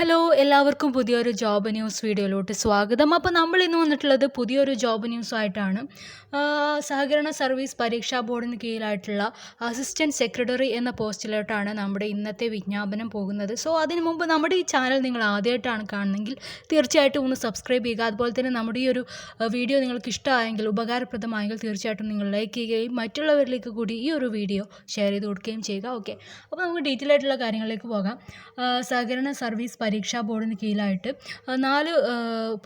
Hello എല്ലാവർക്കും പുതിയൊരു job news വീഡിയോയിലോട്ട് സ്വാഗതം. അപ്പോൾ നമ്മൾ ഇന്ന് വന്നിട്ടുള്ളത് പുതിയൊരു ജോബ് ന്യൂസായിട്ടാണ് സഹകരണ സർവീസ് പരീക്ഷാ ബോർഡിന് കീഴിലായിട്ടുള്ള അസിസ്റ്റന്റ് സെക്രട്ടറി എന്ന പോസ്റ്റിലോട്ടാണ് നമ്മുടെ ഇന്നത്തെ വിജ്ഞാപനം പോകുന്നത്. സോ അതിനു മുമ്പ് നമ്മുടെ ഈ ചാനൽ നിങ്ങൾ ആദ്യമായിട്ടാണ് കാണുന്നതെങ്കിൽ തീർച്ചയായിട്ടും ഒന്ന് സബ്സ്ക്രൈബ് ചെയ്യുക. അതുപോലെ തന്നെ നമ്മുടെ ഈ ഒരു വീഡിയോ നിങ്ങൾക്ക് ഇഷ്ടമായെങ്കിൽ ഉപകാരപ്രദമായെങ്കിൽ തീർച്ചയായിട്ടും നിങ്ങൾ ലൈക്ക് ചെയ്യുകയും മറ്റുള്ളവരിലേക്ക് കൂടി ഈ ഒരു വീഡിയോ ഷെയർ ചെയ്ത് കൊടുക്കുകയും ചെയ്യുക. ഓക്കെ അപ്പോൾ നമുക്ക് ഡീറ്റെയിൽ ആയിട്ടുള്ള കാര്യങ്ങളിലേക്ക് പോകാം. സഹകരണ സർവീസ് പരീക്ഷാ ബോർഡിന് കീഴിലായിട്ട് നാല്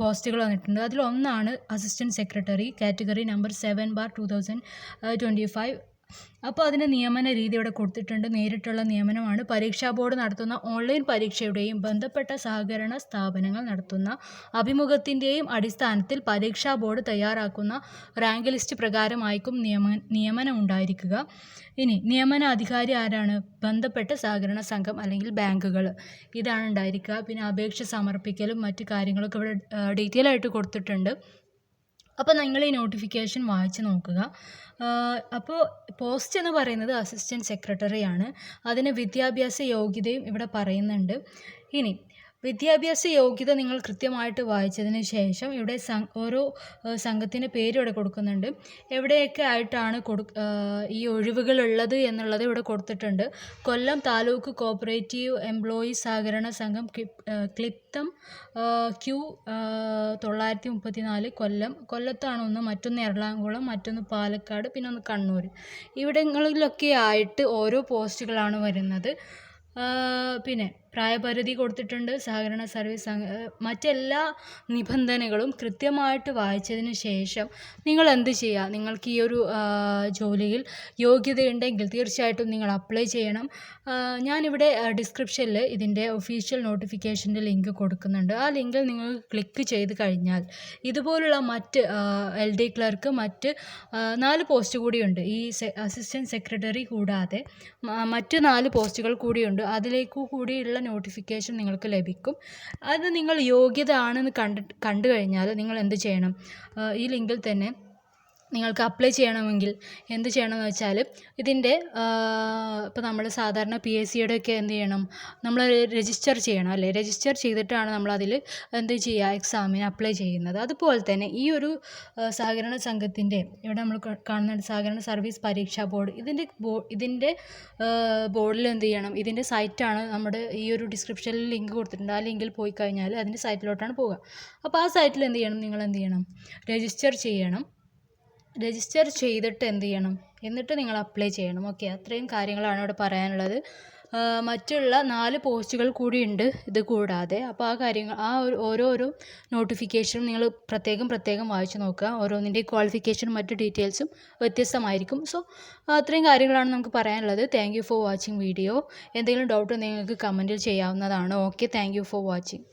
പോസ്റ്റുകൾ വന്നിട്ടുണ്ട്. അതിലൊന്നാണ് assistant secretary category number seven bar two thousand twenty five. അപ്പോൾ അതിന് നിയമന രീതി ഇവിടെ കൊടുത്തിട്ടുണ്ട്. നേരിട്ടുള്ള നിയമനമാണ്. പരീക്ഷാ ബോർഡ് നടത്തുന്ന ഓൺലൈൻ പരീക്ഷയുടെയും ബന്ധപ്പെട്ട സഹകരണ സ്ഥാപനങ്ങൾ നടത്തുന്ന അഭിമുഖത്തിന്റെയും അടിസ്ഥാനത്തിൽ പരീക്ഷാ ബോർഡ് തയ്യാറാക്കുന്ന റാങ്ക് ലിസ്റ്റ് പ്രകാരമായിരിക്കും നിയമ നിയമനം ഉണ്ടായിരിക്കുക. ഇനി നിയമന അധികാരി ആരാണ്? ബന്ധപ്പെട്ട സഹകരണ സംഘം അല്ലെങ്കിൽ ബാങ്കുകൾ. ഇതാണ് ഉണ്ടായിരിക്കുക. പിന്നെ അപേക്ഷ സമർപ്പിക്കലും മറ്റു കാര്യങ്ങളൊക്കെ ഇവിടെ ഡീറ്റെയിൽ ആയിട്ട് കൊടുത്തിട്ടുണ്ട്. അപ്പോൾ നിങ്ങൾ ഈ നോട്ടിഫിക്കേഷൻ വായിച്ച് നോക്കുക. അപ്പോൾ പോസ്റ്റ് എന്ന് പറയുന്നത് അസിസ്റ്റന്റ് സെക്രട്ടറിയാണ് അതിന് വിദ്യാഭ്യാസ യോഗ്യതയും ഇവിടെ പറയുന്നുണ്ട്. ഇനി വിദ്യാഭ്യാസ യോഗ്യത നിങ്ങൾ കൃത്യമായിട്ട് വായിച്ചതിന് ശേഷം ഇവിടെ ഓരോ സംഘത്തിന്റെ പേര് ഇവിടെ കൊടുക്കുന്നുണ്ട്. എവിടെയൊക്കെ ആയിട്ടാണ് കൊടു ഈ ഒഴിവുകൾ ഉള്ളത് എന്നുള്ളത് ഇവിടെ കൊടുത്തിട്ടുണ്ട്. കൊല്ലം താലൂക്ക് കോപ്പറേറ്റീവ് എംപ്ലോയീസ് സഹകരണ സംഘം ക്ലിപ്തം ക്യൂ തൊള്ളായിരത്തി മുപ്പത്തി നാല് കൊല്ലം. കൊല്ലത്താണ് ഒന്ന് മറ്റൊന്ന് എറണാകുളം മറ്റൊന്ന് പാലക്കാട് പിന്നെ ഒന്ന് കണ്ണൂർ ഇവിടങ്ങളിലൊക്കെ ആയിട്ട് ഓരോ പോസ്റ്റുകളാണ് വരുന്നത്. പിന്നെ പ്രായപരിധി കൊടുത്തിട്ടുണ്ട് സഹകരണ സർവീസ് മറ്റെല്ലാ നിബന്ധനകളും കൃത്യമായിട്ട് വായിച്ചതിന് ശേഷം നിങ്ങൾ എന്ത് ചെയ്യുക നിങ്ങൾക്ക് ഈ ഒരു ജോലിയിൽ യോഗ്യതയുണ്ടെങ്കിൽ തീർച്ചയായിട്ടും നിങ്ങൾ അപ്ലൈ ചെയ്യണം. ഞാനിവിടെ ഡിസ്ക്രിപ്ഷനിൽ ഇതിന്റെ ഒഫീഷ്യൽ നോട്ടിഫിക്കേഷന്റെ ലിങ്ക് കൊടുക്കുന്നുണ്ട്. ആ ലിങ്കിൽ നിങ്ങൾ ക്ലിക്ക് ചെയ്ത് കഴിഞ്ഞാൽ ഇതുപോലുള്ള മറ്റ് എൽ ഡി ക്ലർക്ക് മറ്റ് നാല് പോസ്റ്റ് കൂടിയുണ്ട്. ഈ അസിസ്റ്റന്റ് സെക്രട്ടറി കൂടാതെ മറ്റ് നാല് പോസ്റ്റുകൾ കൂടിയുണ്ട്. അതിലേക്ക് കൂടിയുള്ള നോട്ടിഫിക്കേഷൻ നിങ്ങൾക്ക് ലഭിക്കും. അത് നിങ്ങൾ യോഗ്യത ആണെന്ന് കണ്ട് കണ്ടു കഴിഞ്ഞാൽ നിങ്ങൾ എന്ത് ചെയ്യണം? ഈ ലിങ്കിൽ തന്നെ നിങ്ങൾക്ക് അപ്ലൈ ചെയ്യണമെങ്കിൽ എന്ത് ചെയ്യണമെന്ന് വെച്ചാൽ ഇതിന്റെ ഇപ്പോൾ നമ്മൾ സാധാരണ പി എസ് സിയുടെ ഒക്കെ എന്ത് ചെയ്യണം? നമ്മൾ രജിസ്റ്റർ ചെയ്യണം അല്ലേ? രജിസ്റ്റർ ചെയ്തിട്ടാണ് നമ്മൾ അതിൽ എന്ത് ചെയ്യുക? എക്സാമിന് അപ്ലൈ ചെയ്യുന്നത്. അതുപോലെ തന്നെ ഈ ഒരു സഹകരണ സംഘത്തിന്റെ ഇവിടെ നമ്മൾ കാണുന്ന സഹകരണ സർവീസ് പരീക്ഷാ ബോർഡ് ഇതിന്റെ ബോ ഇതിന്റെ ബോർഡിൽ എന്ത് ചെയ്യണം? ഇതിന്റെ സൈറ്റാണ് നമ്മുടെ ഈ ഒരു ഡിസ്ക്രിപ്ഷനിൽ ലിങ്ക് കൊടുത്തിട്ടുണ്ട്. ആ ലിങ്കിൽ പോയി കഴിഞ്ഞാൽ അതിന്റെ സൈറ്റിലോട്ടാണ് പോവുക. അപ്പോൾ ആ സൈറ്റിൽ എന്ത് ചെയ്യണം? നിങ്ങൾ എന്ത് ചെയ്യണം? രജിസ്റ്റർ ചെയ്യണം. രജിസ്റ്റർ ചെയ്തിട്ട് എന്ത് ചെയ്യണം? എന്നിട്ട് നിങ്ങൾ അപ്ലൈ ചെയ്യണം. ഓക്കെ അത്രയും കാര്യങ്ങളാണ് ഇവിടെ പറയാനുള്ളത്. മറ്റുള്ള നാല് പോസ്റ്റുകൾ കൂടിയുണ്ട് ഇത് കൂടാതെ. അപ്പോൾ ആ കാര്യങ്ങൾ ആ ഒരു ഓരോരോ നോട്ടിഫിക്കേഷനും നിങ്ങൾ പ്രത്യേകം പ്രത്യേകം വായിച്ച് നോക്കുക. ഓരോന്നിന്റെ ക്വാളിഫിക്കേഷനും മറ്റ് ഡീറ്റെയിൽസും വ്യത്യസ്തമായിരിക്കും. സോ അത്രയും കാര്യങ്ങളാണ് നമുക്ക് പറയാനുള്ളത്. താങ്ക് ഫോർ വാച്ചിങ് വീഡിയോ എന്തെങ്കിലും ഡൗട്ട് നിങ്ങൾക്ക് കമന്റിൽ ചെയ്യാവുന്നതാണ്. Okay thank for watching